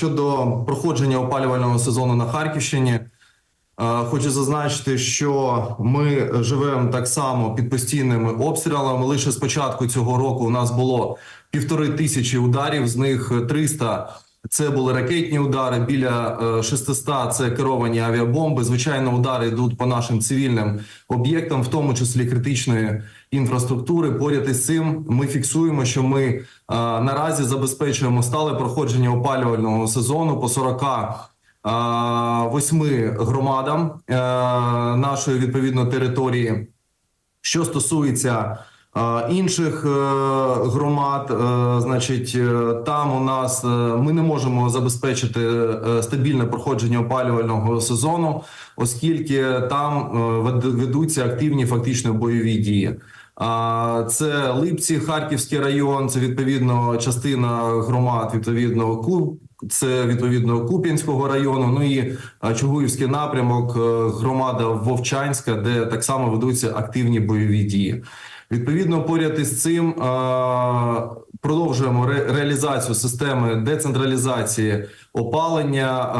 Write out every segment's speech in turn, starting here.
щодо проходження опалювального сезону на Харківщині, е, хочу зазначити, що ми живемо так само під постійними обстрілами. Лише з початку цього року у нас було півтори тисячі ударів, з них 300 це були ракетні удари. Біля е, 600 – це керовані авіабомби. Звичайно, удари йдуть по нашим цивільним об'єктам, в тому числі критичної інфраструктури. Поряд із цим ми фіксуємо, що ми е, наразі забезпечуємо стале проходження опалювального сезону по 40 е, восьми громадам е, нашої відповідно території. Що стосується е, інших е, громад, е, значить, е, там у нас ми не можемо забезпечити стабільне проходження опалювального сезону, оскільки там ведуться активні фактично бойові дії. Це Липці, Харківський район, це відповідно частина громад, відповідно Ку. Це відповідно Куп'янського району. Ну і Чугуївський напрямок, громада Вовчанська, де так само ведуться активні бойові дії. Відповідно, поряд із цим продовжуємо реалізацію системи децентралізації опалення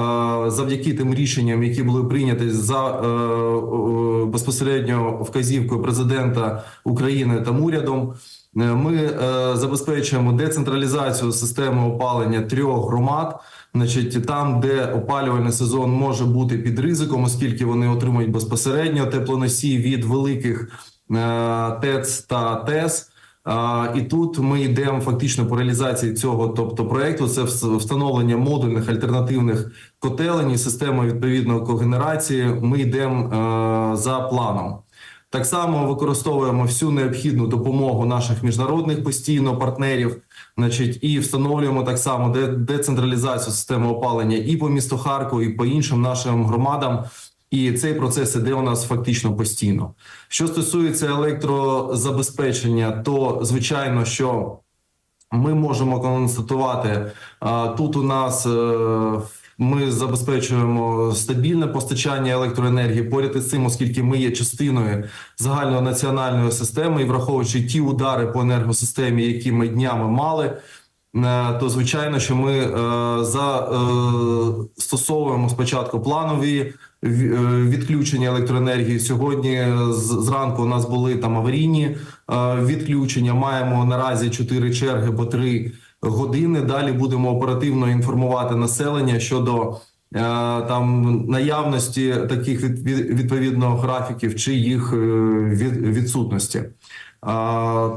завдяки тим рішенням, які були прийняті за е, е, безпосередньо вказівкою президента України та урядом. Е, Ми забезпечуємо децентралізацію системи опалення трьох громад. Значить, там, де опалювальний сезон може бути під ризиком, оскільки вони отримують безпосередньо теплоносії від великих ТЕЦ та ТЕС. І тут ми йдемо фактично по реалізації цього, тобто проекту, це встановлення модульних альтернативних котелень і системи відповідної когенерації. Ми йдемо е, за планом. Так само використовуємо всю необхідну допомогу наших міжнародних постійно партнерів, значить, і встановлюємо так само де- децентралізацію системи опалення і по місту Харкову, і по іншим нашим громадам. І цей процес іде у нас фактично постійно. Що стосується електрозабезпечення, то звичайно, що ми можемо констатувати тут. У нас е, ми забезпечуємо стабільне постачання електроенергії поряд із цим, оскільки ми є частиною загальної національної системи, і враховуючи ті удари по енергосистемі, які ми днями мали. е, То звичайно, що ми е, застосовуємо спочатку планові ві- е, відключення електроенергії. Сьогодні зранку у нас були там аварійні е, відключення. Маємо наразі чотири черги по три години. Далі будемо оперативно інформувати населення щодо е, там наявності таких від, від- відповідно графіків чи їх е, від, відсутності.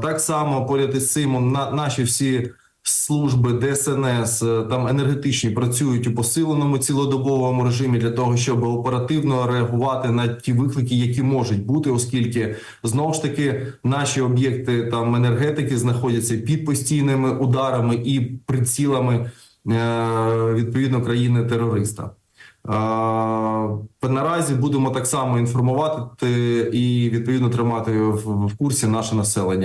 Так само поряд із цим на, наші всі служби ДСНС е, там енергетичні працюють у посиленому цілодобовому режимі для того, щоб оперативно реагувати на ті виклики, які можуть бути, оскільки знову ж таки наші об'єкти там енергетики знаходяться під постійними ударами і прицілами е, відповідно країни терориста. Е, Наразі будемо так само інформувати і відповідно тримати в, в курсі наше населення.